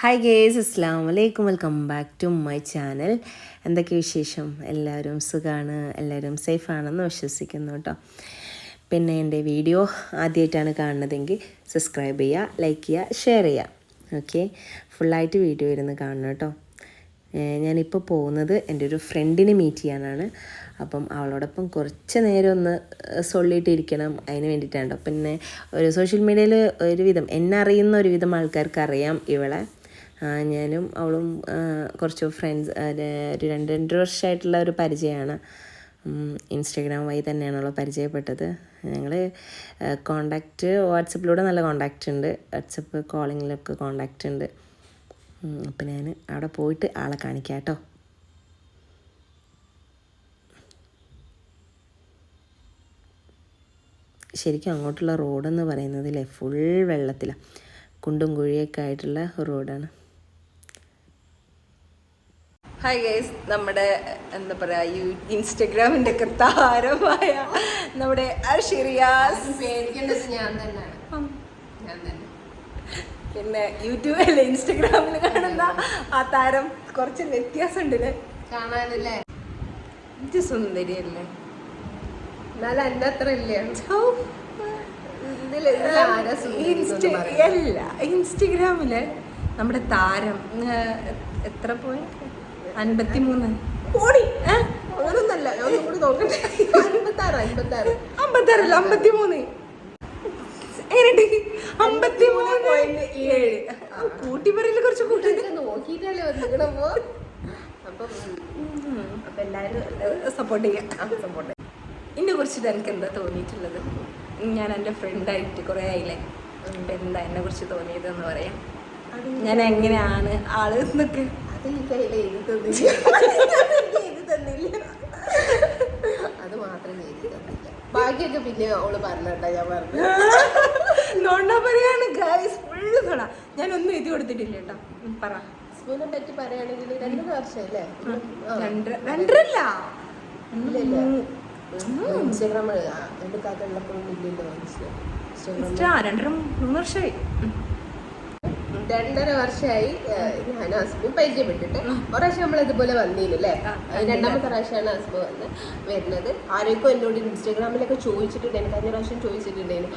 Hi guys അസ്സാം വലൈക്കും welcome back to my channel എന്തൊക്കെ വിശേഷം? എല്ലാവരും സുഖമാണ് എല്ലാവരും സേഫാണെന്ന് വിശ്വസിക്കുന്നു കേട്ടോ. പിന്നെ എന്റെ വീഡിയോ ആദ്യമായിട്ടാണ് കാണുന്നതെങ്കിൽ സബ്സ്ക്രൈബ് ചെയ്യുക ലൈക്ക് ചെയ്യുക ഷെയർ ചെയ്യുക. ഓക്കെ ഫുള്ളായിട്ട് വീഡിയോ ഇരുന്ന് കാണണം കേട്ടോ. ഞാനിപ്പോൾ പോകുന്നത് എന്റെ ഒരു ഫ്രണ്ടിനെ മീറ്റ് ചെയ്യാനാണ്. അപ്പം അവളോടൊപ്പം കുറച്ച് നേരം ഒന്ന് സൊള്ളിയിട്ടിരിക്കണം. അതിന് വേണ്ടിയിട്ടാണ് പിന്നെ ഒരു സോഷ്യൽ മീഡിയയിൽ ഒരുവിധം എന്നെ അറിയുന്ന ഒരുവിധം ആൾക്കാർക്ക് അറിയാം ഇവളെ. ഞാനും അവളും കുറച്ച് ഫ്രണ്ട്സ് ഒരു രണ്ട് രണ്ട് വർഷമായിട്ടുള്ള ഒരു പരിചയമാണ്. ഇൻസ്റ്റാഗ്രാം വഴി തന്നെയാണ് അവളെ പരിചയപ്പെട്ടത്. ഞങ്ങൾ കോണ്ടാക്റ്റ് വാട്സപ്പിലൂടെ നല്ല കോണ്ടാക്റ്റ് ഉണ്ട്. വാട്സപ്പ് കോളിങ്ങിലൊക്കെ കോണ്ടാക്റ്റ് ഉണ്ട്. അപ്പം ഞാൻ അവിടെ പോയിട്ട് ആളെ കാണിക്കാം കേട്ടോ. ശരിക്കും അങ്ങോട്ടുള്ള റോഡെന്ന് പറയുന്നതിലെ ഫുൾ വെള്ളത്തിലാണ് കുണ്ടും കുഴിയൊക്കെ ആയിട്ടുള്ള റോഡാണ് ഹായ് ഗൈസ് നമ്മുടെ എന്താ പറയാ യൂ ഇൻസ്റ്റഗ്രാമിന്റെ ഒക്കെ താരമായ നമ്മുടെ അഷിറിയാസ് പേടിക്കേണ്ടത് ഞാൻ തന്നെയാണ്. ഞാൻ തന്നെ. പിന്നെ യൂട്യൂബിൽ ഇൻസ്റ്റഗ്രാമിൽ കാണുന്ന ആ താരം? കുറച്ച് വ്യത്യാസമുണ്ട് കാണാനല്ലേ? ഇത് സുന്ദരിയല്ലേ. എന്നാലും എന്റെ അത്ര ഇല്ലേ? ഇൻസ്റ്റഗ്രാമിൽ നമ്മുടെ താരം എത്ര പോയി അൻപത്തി മൂന്ന് അങ്ങനൊന്നല്ല ഒന്നും കൂടി നോക്കട്ടെ. അൻപത്താറ് അൻപത്താറ്. അമ്പത്താറല്ല അമ്പത്തി മൂന്ന് എങ്ങനെയുണ്ട് അമ്പത്തി മൂന്ന് ഏഴ്. കൂട്ടി പറയൽ കുറച്ച് കൂട്ടി. നോക്കിയിട്ടല്ലേ അപ്പം. അപ്പൊ സപ്പോർട്ട് ചെയ്യാം. സപ്പോർട്ട് ഇതിനെ കുറിച്ചിട്ട് എനിക്ക് എന്താ തോന്നിയിട്ടുള്ളത്? ഞാൻ എന്റെ ഫ്രണ്ടായിട്ട് കുറേ ആയില്ലേ? എന്താ എന്നെ കുറിച്ച് തോന്നിയതെന്ന് പറയാം. ഞാൻ എങ്ങനെയാണ് ആൾ എന്നൊക്കെ. അത് മാത്രം എഴുതി തന്നില്ല ബാക്കിയൊക്കെ പിന്നെ അവൾ പറഞ്ഞിട്ടാ ഞാൻ പറഞ്ഞു നോണ്ട പറയാണ് ഗൈസ് ഫുള്ള് തൊട. ഞാൻ ഒന്നും എഴുതി കൊടുത്തിട്ടില്ല കേട്ടോ. പറ. സ്പൂനെ പറ്റി പറയുകയാണെങ്കിൽ രണ്ടു വർഷമല്ലേ? രണ്ടര രണ്ടരല്ല. ഇൻസ്റ്റാഗ്രാം എടുക്കാത്തുള്ളപ്പോഴും ഇല്ലല്ലോ ഇൻസ്റ്റാഗ്രാം രണ്ടര മൂന്ന് വർഷമായി. രണ്ടര വർഷമായി ഞാൻ ഹസ്ബൻഡ് പരിചയപ്പെട്ടിട്ട്. ഒരാഴ്ച നമ്മൾ ഇതുപോലെ വന്നില്ലേ. രണ്ടാമത്തെ പ്രാവശ്യമാണ് ഹസ്ബൻഡ് വന്ന് വരുന്നത്. ആരൊക്കെ എന്നോട് ഇൻസ്റ്റാഗ്രാമിലൊക്കെ ചോദിച്ചിട്ടുണ്ട് എനിക്ക് കഴിഞ്ഞ പ്രാവശ്യം ചോദിച്ചിട്ടുണ്ടായിരുന്നു.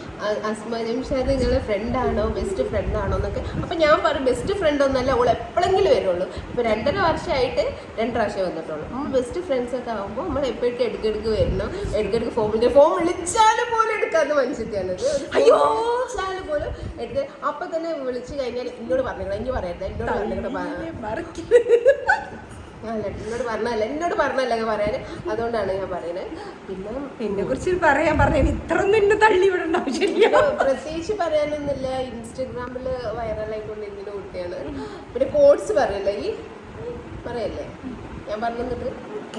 അസ്മ ജംഷാദ് നിങ്ങളെ ഫ്രണ്ടാണോ ബെസ്റ്റ് ഫ്രണ്ട് ആണോ എന്നൊക്കെ. അപ്പൊ ഞാൻ പറയും ബെസ്റ്റ് ഫ്രണ്ട് ഒന്നല്ല അവൾ എപ്പോഴെങ്കിലും വരുള്ളൂ. ഇപ്പൊ രണ്ടര വർഷമായിട്ട് രണ്ട് പ്രാവശ്യം വന്നിട്ടുള്ളൂ. നമ്മൾ ബെസ്റ്റ് ഫ്രണ്ട്സ് ഒക്കെ ആകുമ്പോൾ നമ്മൾ എപ്പോഴും എടുക്കെടുക്ക് വരുന്നു എടുക്കെടുക്ക് ഫോം വിളിച്ചാലും പോലും എടുക്കാന്ന് മനസ്സിലാണ് അയ്യോ. എടുത്ത് അപ്പൊ തന്നെ വിളിച്ചു കഴിഞ്ഞാൽ എന്നോട് പറഞ്ഞില്ല എനിക്ക് പറയരുത് എന്നോട് പറഞ്ഞിട്ട് അല്ല എന്നോട് പറഞ്ഞല്ല എന്നോട് പറഞ്ഞല്ല പറയാന്. അതുകൊണ്ടാണ് ഞാൻ പറയുന്നത് പിന്നെ എന്നെ കുറിച്ച് പറയാൻ പറഞ്ഞ ഇത്ര ഒന്നും എന്നെ തള്ളി വിടണ്ട ആവശ്യമില്ല. പ്രത്യേകിച്ച് പറയാനൊന്നുമില്ല. ഇൻസ്റ്റഗ്രാമിൽ വൈറലായിക്കൊണ്ടിരിക്കുന്ന കുട്ടിയാണ് പിന്നെ കോഡ്സ് പറയല്ലേ ഈ? പറയല്ലേ? ഞാൻ പറഞ്ഞിട്ട്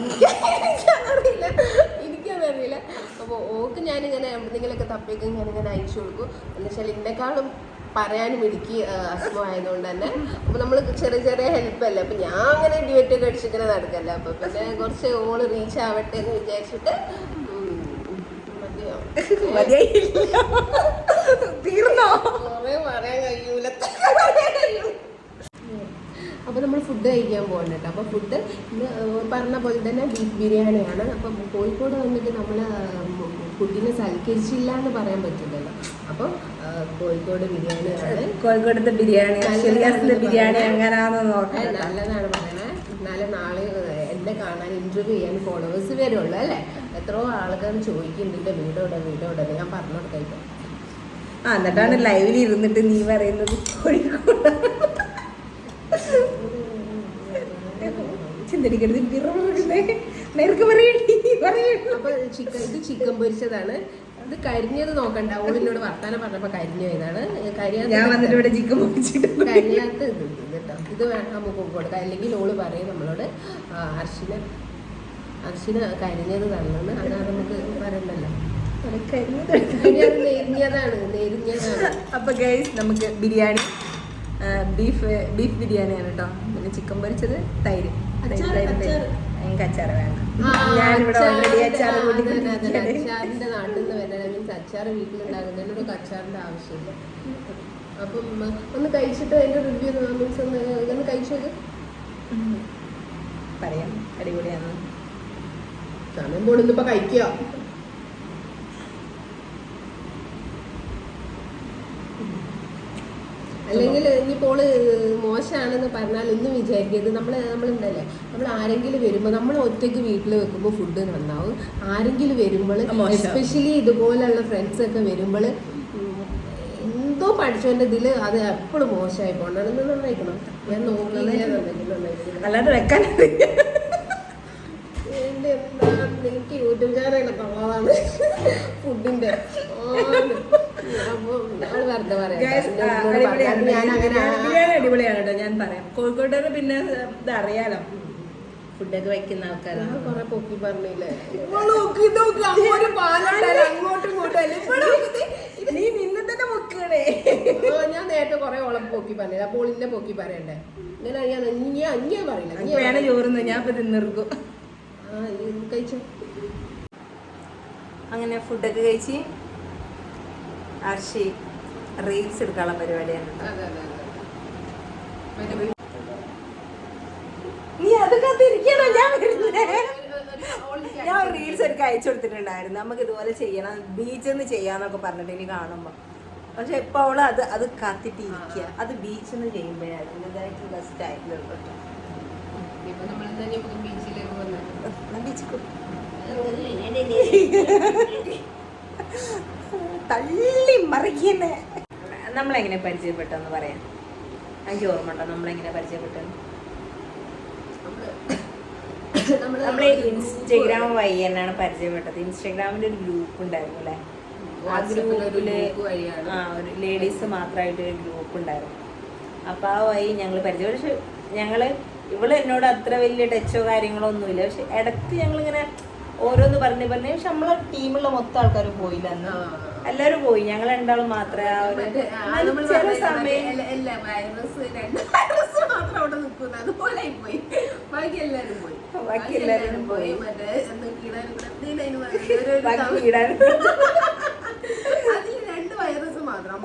എനിക്കറിയില്ല എനിക്കതറിയില്ല അപ്പോൾ ഓക്ക് ഞാനിങ്ങനെ എന്തെങ്കിലുമൊക്കെ തപ്പിയൊക്കെ ഞാനിങ്ങനെ അയച്ചു കൊടുക്കും. എന്നുവെച്ചാൽ എന്നെക്കാളും പറയാനും എനിക്ക് അസുഖം ആയതുകൊണ്ട് തന്നെ. അപ്പോൾ നമ്മൾ ചെറിയ ചെറിയ ഹെൽപ്പ് അല്ലേ? അപ്പം ഞാൻ അങ്ങനെ ഡ്യൂറ്റ് ഒക്കെ അടിച്ചിങ്ങനെ നടക്കല്ല? അപ്പോൾ പിന്നെ കുറച്ച് ഓൾ റീച്ച് ആവട്ടെ എന്ന് വിചാരിച്ചിട്ട് മതിയാവും മതിയോ? മതിയായില്ല. തീർന്നോ പറയാൻ കഴിയൂല അപ്പോൾ നമ്മൾ ഫുഡ് കഴിക്കാൻ പോകണ്ട കേട്ടോ അപ്പോൾ ഫുഡ് പറഞ്ഞ പോലെ തന്നെ ബീഫ് ബിരിയാണിയാണ്. അപ്പം കോഴിക്കോട് വന്നിട്ട് നമ്മൾ ഫുഡിനെ സൽക്കരിച്ചില്ല എന്ന് പറയാൻ പറ്റില്ലല്ലോ. അപ്പോൾ കോഴിക്കോട് ബിരിയാണിയാണ് കോഴിക്കോടത്തെ ബിരിയാണി ബിരിയാണി. എങ്ങനെയാണെന്ന് നോക്കാം നല്ലതാണ് പറയണേ. എന്നാലും നാളെ എന്നെ കാണാൻ ഇന്റർവ്യൂ ചെയ്യാൻ ഫോളോവേഴ്സ് വരുള്ളൂ അല്ലേ? എത്രയോ ആൾക്കാർ ചോദിക്കുന്നുണ്ട് വീടോടെ വീടോടെ ഞാൻ പറഞ്ഞു കൊടുക്കാം ആ എന്നിട്ടാണ് ലൈവിൽ ഇരുന്നിട്ട് നീ പറയുന്നത് കോഴിക്കോട്. ചിന്തടിക്കരുത് പിറന്നേ നേർക്ക് പറയണ്ടി പറയൂ അപ്പൊ ചിക്കൻ ഇത് ചിക്കൻ പൊരിച്ചതാണ്. ഇത് കരിഞ്ഞത് നോക്കണ്ട. ഓളിനോട് വർത്താനം പറഞ്ഞപ്പോ കരിഞ്ഞു കരിയാത്ത ഞാൻ വന്നിട്ട് ഇവിടെ ചിക്കൻ പൊരിച്ചിട്ട് കരിയാത്ത ഇത് കേട്ടോ. ഇത് വേണം നമുക്ക് കൊടുക്കാം അല്ലെങ്കിൽ ഓൾ പറയും നമ്മളോട് അർശിന അർശിന കരിഞ്ഞത് തന്നെന്ന് അതാണ് നമുക്ക് പറയണ്ടല്ലോ. അപ്പൊ ഗൈസ് നമുക്ക് ബിരിയാണി ബീഫ് ബീഫ് ബിരിയാണിയാണ് കേട്ടോ. പിന്നെ ചിക്കൻ പൊരിച്ചത് തൈര്. എനിക്ക് അച്ചാറ് വേണ്ട. ആ, ഞാനിവിടെ ഓൾറെഡി ആ, കൂട്ടി. അച്ചാറിന്റെ നാട്ടിൽ നിന്ന് വരുന്നത് മീൻസ് അച്ചാറ് വീട്ടിലുണ്ടാകുന്നതിനോട് അച്ചാറിന്റെ ആവശ്യമില്ല. അപ്പം ഒന്ന് കഴിച്ചിട്ട് അതിന്റെ റിവ്യൂ മീൻസ് ഒന്ന് ഇതൊന്ന് കഴിച്ചത് പറയാം. അടിപൊളിയാണ്. സമയം പോണെന്ന് ഇപ്പൊ കഴിക്കുക. അല്ലെങ്കിൽ ഇനിയിപ്പോൾ മോശമാണെന്ന് പറഞ്ഞാൽ ഒന്നും വിചാരിക്കരുത്. നമ്മൾ നമ്മളുണ്ടല്ലേ നമ്മൾ ആരെങ്കിലും വരുമ്പോൾ നമ്മൾ ഒറ്റയ്ക്ക് വീട്ടിൽ വെക്കുമ്പോൾ ഫുഡ് നന്നാവും. ആരെങ്കിലും വരുമ്പോൾ എസ്പെഷ്യലി ഇതുപോലെയുള്ള ഫ്രണ്ട്സ് ഒക്കെ വരുമ്പോൾ എന്തോ പഠിച്ചവന്റെ ഇതിൽ അത് എപ്പോഴും മോശമായി പോകണമെന്ന് നന്നായിക്കണം? ഞാൻ നോക്കിയില്ല നന്നായിക്കണം അല്ലാതെ വെക്കാൻ പറയാം. ഞാൻ അങ്ങനെ ഫുഡിന്റെ അടിപൊളിയാണ് കേട്ടോ ഞാൻ പറയാം. കോഴിക്കോട്ടൊക്കെ പിന്നെ ഇത് അറിയാലോ. ഫുഡൊക്കെ വെക്കുന്ന ആൾക്കാരാണ്. കൊറേ പൊക്കി പറഞ്ഞില്ലേ? അങ്ങോട്ട് ഇങ്ങോട്ടും നീ നിന്നെ തന്നെ മുക്കണേ ആ, ഞാൻ നേരത്തെ കൊറേ ഓളം പൊക്കി പറഞ്ഞില്ല? അപ്പോൾ പൊക്കി പറയണ്ടേ? ഇങ്ങനെ ഞാൻ ഇനി അന്യ പറയില്ല? വേണ ചോറുന്നു ഞാൻ ഇപ്പൊ തിന്നിർക്കും കഴിച്ചോ? അങ്ങനെ ഫുഡൊക്കെ കഴിച്ച് അർഷി റീൽസ് എടുക്കാനുള്ള പരിപാടിയാണ് നീ അത് ഞാൻ വരുന്നേ. ഞാൻ റീൽസ് ഒക്കെ അയച്ചു കൊടുത്തിട്ടുണ്ടായിരുന്നു. നമുക്ക് ഇതുപോലെ ചെയ്യണം. ബീച്ചിൽ നിന്ന് ചെയ്യാന്നൊക്കെ പറഞ്ഞിട്ട് ഇനി കാണുമ്പോ. പക്ഷെ ഇപ്പൊ അവൾ അത് അത് കാത്തിട്ടിരിക്കുക അത് ബീച്ചിൽ നിന്ന് ചെയ്യുമ്പോഴായിരുന്നു ഇതായിട്ട് ബെസ്റ്റ് കേട്ടോ ഇപ്പൊ നമ്മൾ തന്നെ ബീച്ചിലേക്ക് വന്നത് ബീച്ചിൽ തള്ളി മറിക്കുന്നേ. നമ്മളെങ്ങനെ പരിചയപ്പെട്ടെന്ന് പറയാം. എനിക്ക് ഓർമ്മ ഉണ്ടോ നമ്മളെങ്ങനെ പരിചയപ്പെട്ടു നമ്മൾ ഇൻസ്റ്റഗ്രാം വഴി തന്നെയാണ് പരിചയപ്പെട്ടത്. ഇൻസ്റ്റഗ്രാമിന്റെ ഒരു ഗ്രൂപ്പ് ഉണ്ടായിരുന്നു അല്ലേ? ആ ഗ്രൂപ്പിൽ. ആ ഒരു ലേഡീസ് മാത്രമായിട്ട് ഒരു ഗ്രൂപ്പ് ഉണ്ടായിരുന്നു. അപ്പൊ ആ വഴി ഞങ്ങൾ പരിചയം പക്ഷെ ഞങ്ങൾ ഇവൾ എന്നോട് അത്ര വലിയ ടച്ചോ കാര്യങ്ങളോ ഒന്നുമില്ല. പക്ഷെ ഇടയ്ക്ക് ഞങ്ങളിങ്ങനെ ഓരോന്ന് പറഞ്ഞു പറഞ്ഞു. പക്ഷെ നമ്മളെ ടീമുള്ള മൊത്തം ആൾക്കാർ പോയില്ല അന്ന്. എല്ലാരും പോയി. ഞങ്ങൾ രണ്ടാളും മാത്രമേ ആ ഒരു ചില സമയം. ബാക്കി എല്ലാരും പോയി. ബാക്കി എല്ലാരും പോയി. മറ്റേ ബാക്കി രണ്ട് വൈറസ് മാത്രം.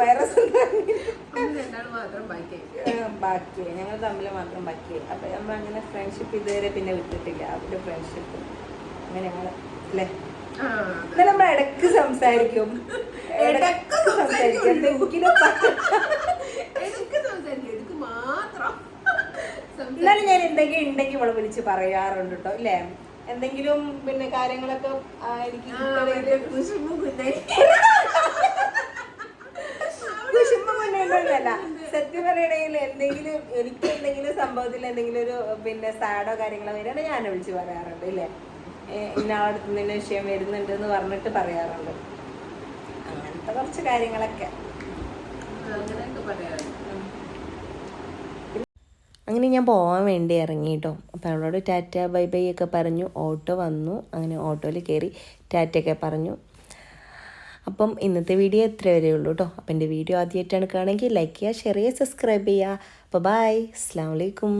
വൈറസ് മാത്രം ബാക്കിയായി ബാക്കി ഞങ്ങൾ തമ്മിൽ മാത്രം ബാക്കിയായി അപ്പൊ നമ്മൾ അങ്ങനെ ഫ്രണ്ട്ഷിപ്പ് ഇതുവരെ പിന്നെ വിട്ടിട്ടില്ല. അവരുടെ ഫ്രണ്ട്ഷിപ്പ് അങ്ങനെ ഞങ്ങൾ അല്ലേ? എന്നാൽ നമ്മൾ ഇടയ്ക്ക് സംസാരിക്കും. ഇടയ്ക്ക് സംസാരിക്കും. എന്തെങ്കിലും എന്നാലും ഞാൻ എന്തെങ്കിലും ഉണ്ടെങ്കിൽ ഇവളെ വിളിച്ച് പറയാറുണ്ട് കേട്ടോ ഇല്ലേ? എന്തെങ്കിലും പിന്നെ കാര്യങ്ങളൊക്കെ എനിക്ക് കുശുമ്പും മുന്നേണ്ടല്ല സത്യം പറയണെങ്കിൽ എന്തെങ്കിലും എനിക്ക് എന്തെങ്കിലും സംഭവത്തിൽ എന്തെങ്കിലും ഒരു പിന്നെ സാഡോ കാര്യങ്ങളോ വരികയാണെങ്കിൽ ഞാൻ വിളിച്ച് പറയാറുണ്ട് ഇല്ലേ? ഏ, ഇന്ന അടുത്ത് നിന്ന് വിഷയം വരുന്നുണ്ട് എന്ന് പറഞ്ഞിട്ട് പറയാറുണ്ട്. അങ്ങനത്തെ കുറച്ച് കാര്യങ്ങളൊക്കെ. അങ്ങനെ ഞാൻ പോകാൻ വേണ്ടി ഇറങ്ങി കേട്ടോ അപ്പോൾ അവളോട് ടാറ്റ ബൈ ബൈ ഒക്കെ പറഞ്ഞു. ഓട്ടോ വന്നു. അങ്ങനെ ഓട്ടോയിൽ കയറി ടാറ്റയൊക്കെ പറഞ്ഞു. അപ്പം ഇന്നത്തെ വീഡിയോ എത്ര വരെ ഉള്ളൂ കേട്ടോ അപ്പം എന്റെ വീഡിയോ ആദ്യമായിട്ടാണ് കാണുകയാണെങ്കിൽ ലൈക്ക് ചെയ്യുക ഷെയർ ചെയ്യുക സബ്സ്ക്രൈബ് ചെയ്യുക. അപ്പോൾ ബായ് അസ്സാം വലൈക്കും